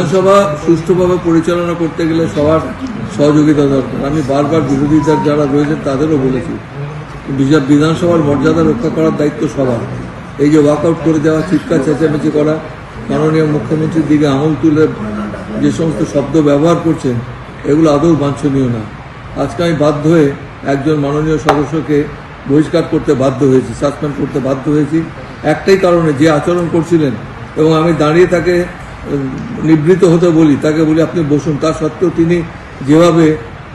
বিধানসভা সুষ্ঠুভাবে পরিচালনা করতে গেলে সবার সহযোগিতা দরকার। আমি বারবার বিরোধীদের যারা রয়েছেন তাদেরও বলেছি বিধানসভার মর্যাদা রক্ষা করার দায়িত্ব সবার। এই যে ওয়াকআউট করে দেওয়া, চিৎকার, চেঁচামেচি করা, মাননীয় মুখ্যমন্ত্রীর দিকে আঙুল তুলে যে সমস্ত শব্দ ব্যবহার করছেন, এগুলো আদৌ বাঞ্ছনীয় না। আজকে আমি বাধ্য হয়ে একজন মাননীয় সদস্যকে বহিষ্কার করতে বাধ্য হয়েছি, সাসপেন্ড করতে বাধ্য হয়েছি। একটাই কারণে যে আচরণ করছিলেন এবং আমি দাঁড়িয়ে তাকে নিবৃত হতে বলি, তাকে বলি আপনি বসুন। তা সত্ত্বেও তিনি যেভাবে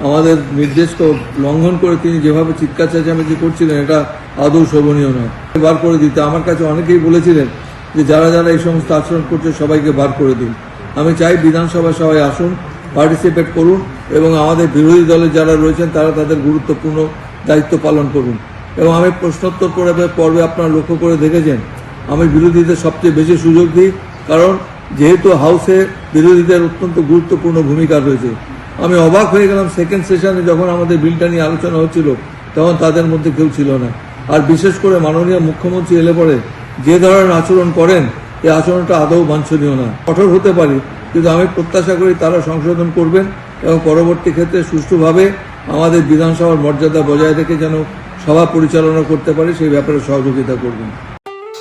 আমাদের নির্দেশকে লঙ্ঘন করে তিনি যেভাবে চিৎকার চেঁচামেচি করছিলেন, এটা আদৌ শোভনীয় নয়। বার করে দিতে। আমার কাছে অনেকেই বলেছিলেন যে যারা যারা এই সমস্ত আচরণ করছে, সবাইকে বার করে দিন। আমি চাই বিধানসভায় সবাই আসুন পার্টিসিপেট করুন এবং আমাদের বিরোধী দলের যারা রয়েছেন, তারা তাদের গুরুত্বপূর্ণ দায়িত্ব পালন করুন। এবং আমি প্রশ্নোত্তর পর্বে আপনারা লক্ষ্য করে দেখেছেন, আমি বিরোধীদের সবচেয়ে বেশি সুযোগ দিই। কারণ যেহেতু হাউসে বিরোধীদের অত্যন্ত গুরুত্বপূর্ণ ভূমিকা রয়েছে। আমি অবাক হয়ে গেলাম সেকেন্ড সেশনে যখন আমাদের বিলটা নিয়ে আলোচনা হচ্ছিল, তখন তাদের মধ্যে কেউ ছিল না। আর বিশেষ করে মাননীয় মুখ্যমন্ত্রী এলে পরে যে ধরনের আচরণ করেন, এই আচরণটা আদৌ বাঞ্ছনীয় না। কঠোর হতে পারি, কিন্তু আমি প্রত্যাশা করি তারা সংশোধন করবেন এবং পরবর্তী ক্ষেত্রে সুষ্ঠুভাবে আমাদের বিধানসভার মর্যাদা বজায় রেখে যেন সভা পরিচালনা করতে পারে, সেই ব্যাপারে সহযোগিতা করবেন।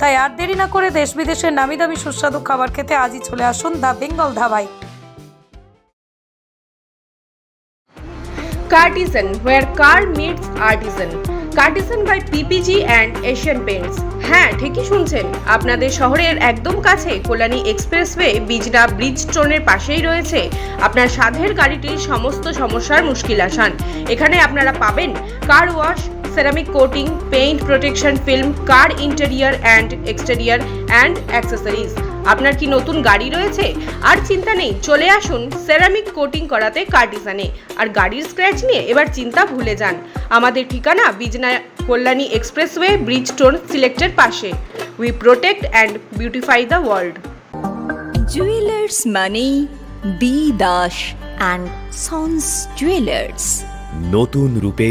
তাই আর দেরি না করে দেশ বিদেশের নামি দামি সুস্বাদু খাবার খেতে আজই চলে আসুন দ্য বেঙ্গল ধাবায় Cartisan, where car meets artisan. Cartisan by PPG and Asian Paints. হ্যাঁ ঠিকই শুনছেন আপনাদের শহরের একদম কাছে কল্যাণী এক্সপ্রেসওয়ে বিজনা ব্রিজ স্টোনের পাশেই রয়েছে আপনার সাধের গাড়িটির সমস্ত সমস্যার মুশকিল আসান এখানে আপনারা পাবেন car wash ceramic coating paint protection film car interior and exterior and accessories আপনার কি নতুন গাড়ি রয়েছে? আর চিন্তা নেই চলে আসুন সেরামিক কোটিং করাতে কার্টিসানে আর গাড়ির স্ক্র্যাচ নিয়ে এবার চিন্তা ভুলে যান। আমাদের ঠিকানা Bijna Kalyani expressway bridge stone সিলেক্টের পাশে। We protect and beautify the world jewellers মানে B Das and sons jewellers নতুন রূপে